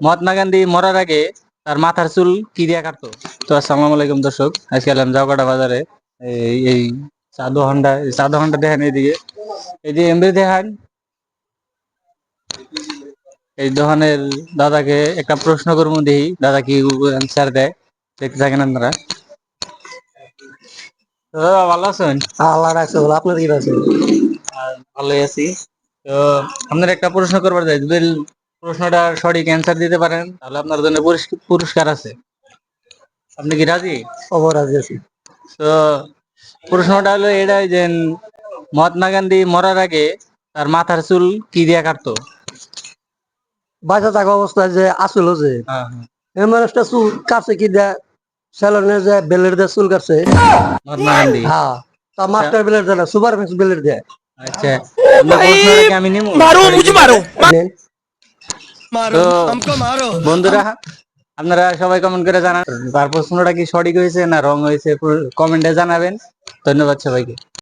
মহাত্মা গান্ধী মরার আগে তার মাথার চুল কি দিয়ে কাটতো? তো আসসালামু আলাইকুম দর্শক আজকে এলাম জাউকাটা বাজারে। এই চাদু হন্ডা চাদু হন্ডা দেখেন এইদিকে। এই যে এমবি দেখেন। এই দোকানের দাদাকে একটা প্রশ্ন করব দেখি দাদা কি অ্যান্সার দেয়? দেখতে থাকেন আপনারা। দাদা ভালো আছেন? আল্লাহ রাখছে বলে আপনার কি আছে ভালোই আছি। তো আপনার একটা প্রশ্ন করবার যদি প্রশ্নটা সঠিক অ্যান্সার দিতে পারেন তাহলে আপনার জন্য পুরস্কার আছে। আপনি কি রাজি? অপরাজি আছি। তো প্রশ্নটা হলো এটাই যে মহাত্মা গান্ধী মরার আগে তার মাথার চুল কি দিয়ে কাটতো? বাঁচা থাকা অবস্থায় যে আসল যে হ্যাঁ, হ্যাঁ। এই মানুষটা চুল কাছে কি দেয়? স্যালনে যে বেলের দিয়ে চুল কাটছে। মহাত্মা গান্ধী। হ্যাঁ তা মাস্টার বেলের দেয় না সুপার বেলের দেয়। আচ্ছা আমি নিমু মারো মারো। বন্ধুরা আপনারা সবাই কমেন্ট করে জানান। তার প্রশ্নটা কি সঠিক হয়েছে না রং হয়েছে কমেন্টে জানাবেন। ধন্যবাদ সবাইকে।